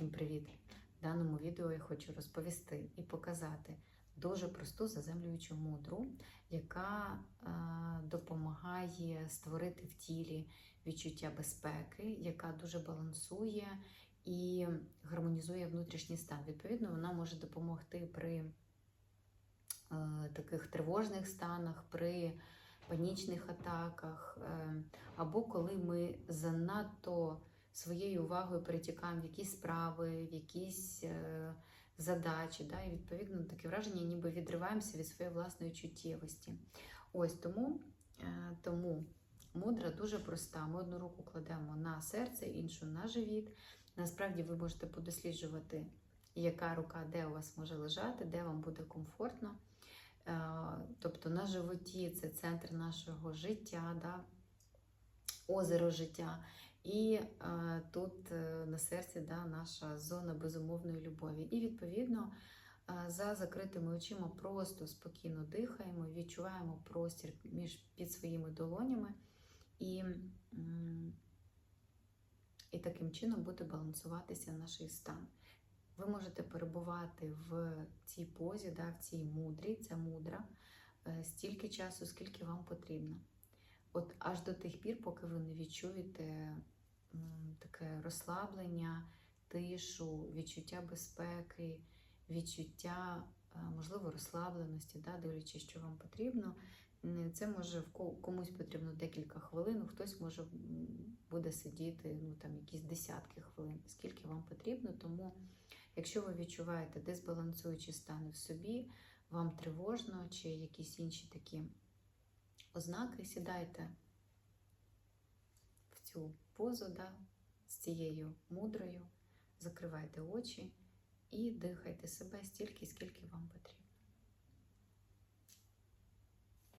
Всім привіт! В даному відео я хочу розповісти і показати дуже просту заземлюючу мудру, яка е, допомагає створити в тілі відчуття безпеки, яка дуже балансує і гармонізує внутрішній стан. Відповідно, вона може допомогти при е, таких тривожних станах, при панічних атаках, е, або коли ми занадто своєю увагою перетікаємо в якісь справи, в якісь е, задачі, да, і відповідно таке враження, ніби відриваємося від своєї власної чуттєвості. Ось тому, е, тому мудра дуже проста. Ми одну руку кладемо на серце, іншу на живіт. Насправді ви можете подосліджувати, яка рука де у вас може лежати, де вам буде комфортно. Е, Тобто на животі це центр нашого життя, да, озеро життя. І е, тут е, на серці да, наша зона безумовної любові. І відповідно е, за закритими очима просто спокійно дихаємо, відчуваємо простір між під своїми долонями, і, і таким чином буде балансуватися наш стан. Ви можете перебувати в цій позі, да, в цій мудрі, ця мудра, е, стільки часу, скільки вам потрібно. От аж до тих пір, поки ви не відчуєте таке розслаблення, тишу, відчуття безпеки, відчуття, е, можливо, розслабленості, да, дивлячись, що вам потрібно. Це може комусь потрібно декілька хвилин, хтось може буде сидіти ну, там, якісь десятки хвилин, скільки вам потрібно. Тому, якщо ви відчуваєте дисбалансуючі стани в собі, вам тривожно чи якісь інші такі ознаки, сідайте в цю позу да, з цією мудрою, закривайте очі і дихайте себе стільки, скільки